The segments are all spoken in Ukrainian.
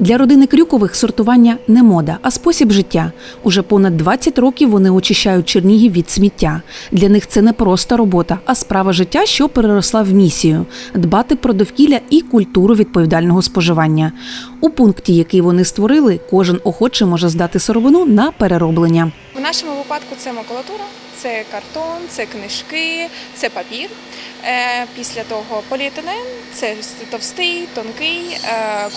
Для родини Крюкових сортування не мода, а спосіб життя. Уже понад 20 років вони очищають Чернігів від сміття. Для них це не просто робота, а справа життя, що переросла в місію дбати про довкілля і культуру відповідального споживання. У пункті, який вони створили, кожен охочий може здати сировину на перероблення. В нашому випадку це макулатура, це картон, це книжки, це папір. Е, Після того поліетилен, це товстий, тонкий,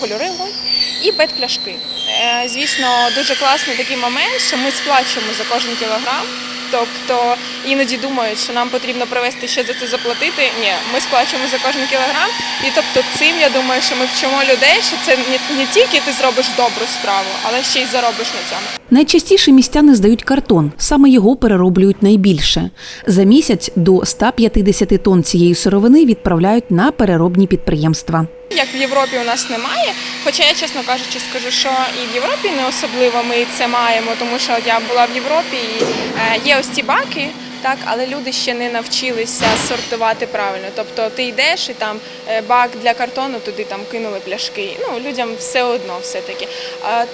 кольоривий кольоровий і пет-пляшки. Е, Звісно, дуже класний такий момент, що ми сплачуємо за кожен кілограм. Тобто іноді думають, що нам потрібно привезти ще за це заплатити. Ні, ми сплачуємо за кожен кілограм. І тобто цим я думаю, що ми вчимо людей, що це не, не тільки ти зробиш добру справу, але ще й заробиш на цьому. Найчастіше містяни здають картон, саме його перероблюють найбільше. За місяць до 150 тонн цієї сировини відправляють на переробні підприємства. Як в Європі у нас немає, хоча я, чесно кажучи, скажу, що і в Європі не особливо ми це маємо, тому що я була в Європі і е, є ось ці баки. Так, але люди ще не навчилися сортувати правильно. Тобто ти йдеш і там е, бак для картону, туди там кинули пляшки. Ну людям все одно, все таки.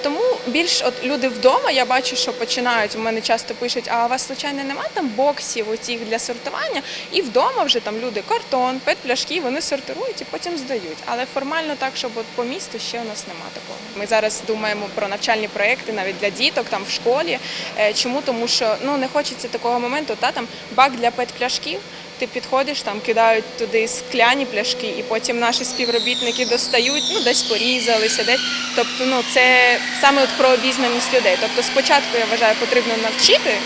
Тому більш от люди вдома, я бачу, що починають. У мене часто пишуть, а у вас звичайно немає там боксів оцих для сортування. І вдома вже там люди картон, пет-пляшки, вони сортирують і потім здають. Але формально так, щоб от по місту ще у нас немає такого. Ми зараз думаємо про навчальні проекти навіть для діток там в школі. Е, Чому? Тому що ну не хочеться такого моменту, та там бак для пет-пляшків. Ти підходиш, там кидають туди скляні пляшки, і потім наші співробітники достають, ну десь порізалися, десь. Тобто, ну це саме от про обізнаність людей. Тобто, спочатку я вважаю, потрібно навчити,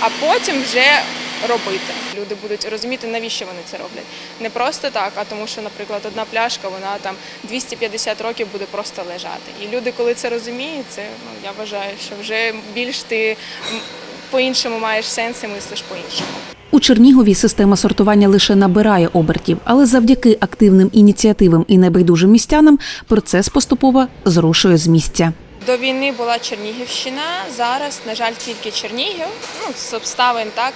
а потім вже робити. Люди будуть розуміти, навіщо вони це роблять. Не просто так, а тому, що, наприклад, одна пляшка, вона там 250 років буде просто лежати. І люди, коли це розуміють, це ну я вважаю, що вже більш ти по-іншому маєш сенс і мислиш по-іншому. У Чернігові система сортування лише набирає обертів, але завдяки активним ініціативам і небайдужим містянам процес поступово зрушує з місця. До війни була Чернігівщина, зараз, на жаль, тільки Чернігів, ну, з обставин так.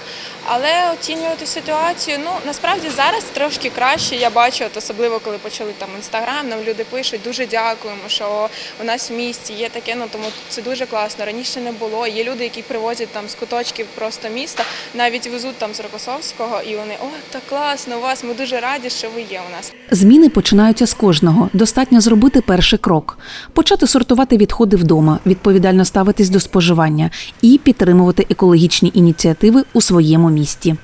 Але оцінювати ситуацію, ну насправді зараз трошки краще. Я бачу, от особливо коли почали там інстаграм, нам люди пишуть, дуже дякуємо, що у нас в місті є таке, ну тому це дуже класно. Раніше не було. Є люди, які привозять там з куточків просто міста, навіть везуть там з Рокосовського, і вони о, так класно у вас. Ми дуже раді, що ви є у нас. Зміни починаються з кожного. Достатньо зробити перший крок, почати сортувати відходи вдома, відповідально ставитись до споживання і підтримувати екологічні ініціативи у своєму місті.